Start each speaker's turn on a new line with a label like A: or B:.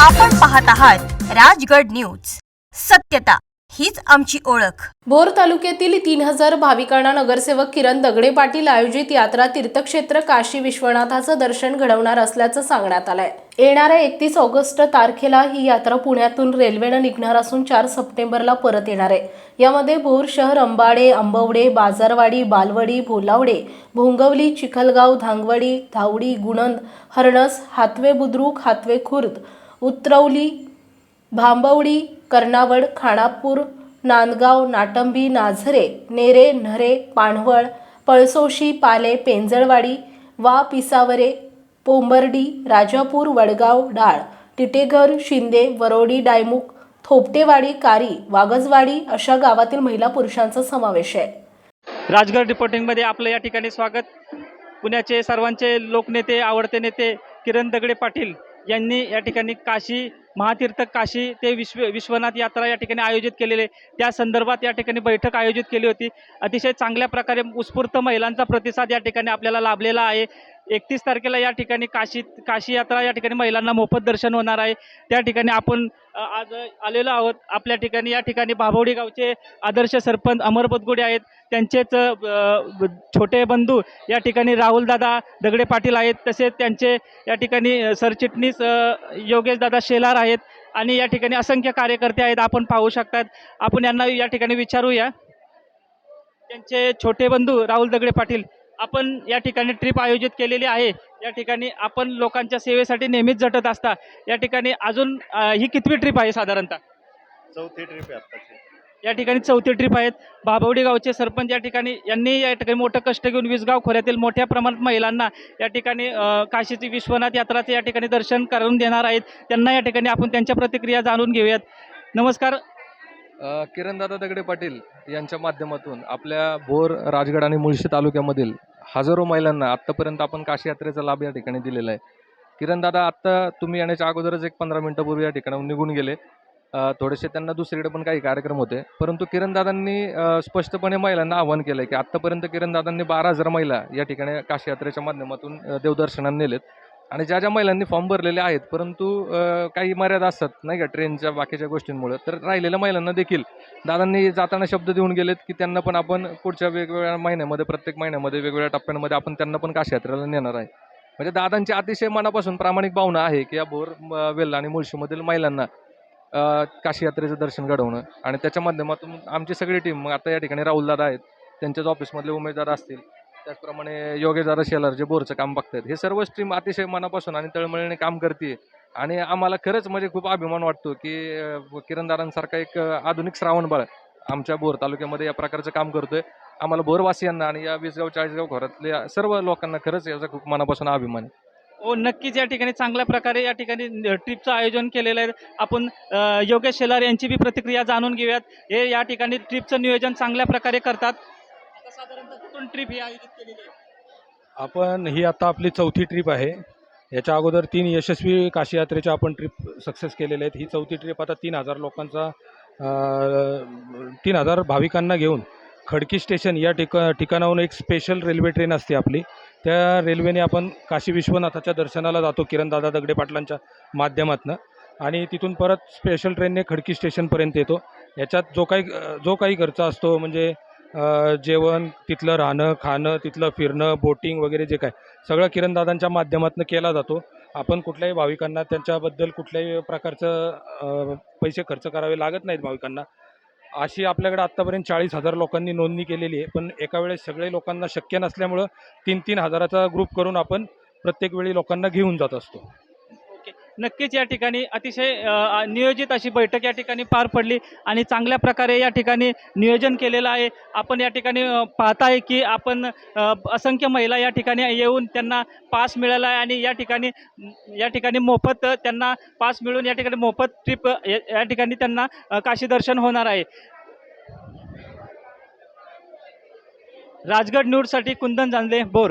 A: आपण पाहत आहात राजगड न्यूज. सत्यता हीच आमची ओळख.
B: भोर तालुक्यातील तीन हजार भाविकांना नगरसेवक किरण दगडे पाटील आयोजित यात्रा तीर्थक्षेत्र काशी विश्वनाथाचं दर्शन घडवणार असल्याचं सांगण्यात आलंय. येणाऱ्या एकतीस ऑगस्ट तारखेला ही यात्रा पुण्यातून रेल्वेनं निघणार असून चार सप्टेंबरला परत येणार आहे. यामध्ये भोर शहर अंबाडे आंबवडे बाजारवाडी बालवडी भोलावडे भोंगवली चिखलगाव धांगवडी धावडी गुणंद हरणस हातवे बुद्रुक हातवे खुर्द उत्रवली. भांबवडी कर्नावड खानापूर नांदगाव नाटंबी नाझरे नेरे नरे पाणवळ पळसोशी पाले पेंजळवाडी वा पिसावरे पोंबर्डी राजापूर वडगाव डाळ टिटेघर शिंदे वरोडी डायमुख थोपटेवाडी कारी वागजवाडी अशा गावातील महिला पुरुषांचा समावेश आहे.
C: राजगड रिपोर्टिंगमध्ये आपलं या ठिकाणी स्वागत. पुण्याचे सर्वांचे लोकनेते आवडते नेते किरण दगडे पाटील यांनी या ठिकाणी काशी महातीर्थ काशी ते विश्व विश्वनाथ यात्रा या ठिकाणी आयोजित केलेले त्या संदर्भात या ठिकाणी बैठक आयोजित केली होती. अतिशय चांगल्या प्रकारे उत्स्फूर्त महिलांचा प्रतिसाद या ठिकाणी आपल्याला लाभलेला आहे. एकतीस तारखेला या ठिकाणी काशी काशी यात्रा या ठिकाणी महिलांना मोफत दर्शन होणार आहे. त्या ठिकाणी आपण आज आलेलो आहोत. आपल्या ठिकाणी या ठिकाणी भाभवडी गावचे आदर्श सरपंच अमर बदगुडे आहेत. त्यांचेच छोटे बंधू या ठिकाणी राहुलदादा दगडे पाटील आहेत. तसेच त्यांचे या ठिकाणी सरचिटणीस योगेशदादा शेलार आहेत. आणि या ठिकाणी असंख्य कार्यकर्ते आहेत. आपण पाहू शकतात. आपण यांना या ठिकाणी विचारूया. त्यांचे छोटे बंधू राहुल दगडे पाटील आपण या ठिकाणी ट्रिप आयोजित केलेली आहे. या ठिकाणी आपण लोकांच्या सेवेसाठी नेहमीच झटत असता. या ठिकाणी अजून अ, ही कितवी ट्रिप आहे साधारणतः?
D: चौथी ट्रिप आहे आत्ताची.
C: या ठिकाणी चौथी ट्रिप आहेत. भाभवडी गावचे सरपंच या ठिकाणी यांनी या ठिकाणी मोठं कष्ट घेऊन विसगाव खोऱ्यातील मोठ्या प्रमाणात महिलांना या ठिकाणी अ, काशीची विश्वनाथ यात्राचे या ठिकाणी दर्शन करून देणार आहेत. त्यांना या ठिकाणी आपण त्यांच्या प्रतिक्रिया जाणून घेऊयात. नमस्कार.
E: किरणदादा दगडे पाटील यांच्या माध्यमातून आपल्या भोर राजगड आणि मुळशी तालुक्यामधील हजारो महिलांना आत्तापर्यंत आपण काशी यात्रेचा लाभ या ठिकाणी दिलेला आहे. किरणदादा आत्ता तुम्ही येण्याच्या अगोदरच एक पंधरा मिनटापूर्वी या ठिकाणाहून निघून गेले. थोडेसे त्यांना दुसरीकडे पण काही कार्यक्रम होते. परंतु किरणदादांनी स्पष्टपणे महिलांना आवाहन केलं आहे की आत्तापर्यंत किरणदादांनी बारा हजार महिला या ठिकाणी काशी यात्रेच्या माध्यमातून देवदर्शनाने देवदर्शनाला नेलेत. आणि ज्या ज्या महिलांनी फॉर्म भरलेले आहेत परंतु काही मर्यादा असतात नाही का ट्रेनच्या बाकीच्या गोष्टींमुळे. तर राहिलेल्या महिलांना देखील दादांनी जाताना शब्द देऊन गेलेत की त्यांना पण आपण पुढच्या वेगवेगळ्या महिन्यामध्ये प्रत्येक महिन्यामध्ये वेगवेगळ्या टप्प्यांमध्ये आपण त्यांना पण काशी यात्रेला नेणार आहे. म्हणजे दादांची अतिशय मनापासून प्रामाणिक भावना आहे की या भोर म, वेल्ला आणि मुळशीमधील महिलांना अ, काशी यात्रेचं दर्शन घडवणं. आणि त्याच्या माध्यमातून आमची सगळी टीम मग आता या ठिकाणी राहुलदादा आहेत त्यांच्याच ऑफिसमधले उमेदवार असतील. त्याचप्रमाणे योगेशदादा शेलार जे बोरचं काम बघतात हे सर्वच टीम अतिशय मनापासून आणि तळमळीने काम करते आणि आम्हाला खरंच म्हणजे खूप अभिमान वाटतो की किरणदारांसारखा एक आधुनिक श्रावणबाळ आमच्या बोर तालुक्यामध्ये या प्रकारचं काम करतोय. आम्हाला बोरवासियांना आणि या वीसगाव चाळीसगाव घरातल्या सर्व लोकांना खरंच याचा खूप मनापासून अभिमान आहे.
C: हो नक्कीच या ठिकाणी चांगल्या प्रकारे या ठिकाणी ट्रिपचं आयोजन केलेलं आहे. आपण योगेश शेलार यांची बी प्रतिक्रिया जाणून घेऊयात. हे या ठिकाणी ट्रिपचं नियोजन चांगल्या प्रकारे करतात. आता साधारणतः कुठून ट्रिप ही आयोजित केलेली आहे?
F: आपण ही आता आपली चौथी ट्रिप आहे. याच्या अगोदर तीन यशस्वी काशी यात्रेच्या आपण ट्रिप सक्सेस केलेल्या आहेत. ही चौथी ट्रिप आता तीन हजार लोकांचा तीन हजार भाविकांना घेऊन खडकी स्टेशन या ठिका ठिकाणाहून एक स्पेशल रेल्वे ट्रेन असते आपली. त्या रेल्वेने आपण काशी विश्वनाथाच्या दर्शनाला जातो किरणदादा दगडे पाटलांच्या माध्यमातनं. आणि तिथून परत स्पेशल ट्रेनने खडकी स्टेशनपर्यंत येतो. याच्यात जो काही जो काही खर्च असतो म्हणजे जेवण तिथलं राहणं खाणं तिथलं फिरणं बोटिंग वगैरे जे काय सगळं किरणदादांच्या माध्यमातून केला जातो. आपण कुठल्याही भाविकांना त्यांच्याबद्दल कुठल्याही प्रकारचं पैसे खर्च करावे लागत नाहीत भाविकांना. अशी आपल्याकडे आत्तापर्यंत चाळीस हजार लोकांनी नोंदणी केलेली आहे. पण एका वेळेस सगळे लोकांना शक्य नसल्यामुळं तीन तीन हजाराचा ग्रुप करून आपण प्रत्येक वेळी लोकांना घेऊन जात असतो.
C: नक्कीच या ठिकाणी अतिशय नियोजित अशी बैठक या ठिकाणी पार पडली आणि चांगल्या प्रकारे या ठिकाणी नियोजन केलेलं आहे. आपण या ठिकाणी पाहताय की आपण असंख्य महिला या ठिकाणी येऊन त्यांना पास मिळाला आहे आणि या ठिकाणी या ठिकाणी मोफत त्यांना पास मिळून या ठिकाणी मोफत ट्रिप या ठिकाणी त्यांना काशी दर्शन होणार आहे. राजगड न्यूजसाठी कुंदन जानले बोर.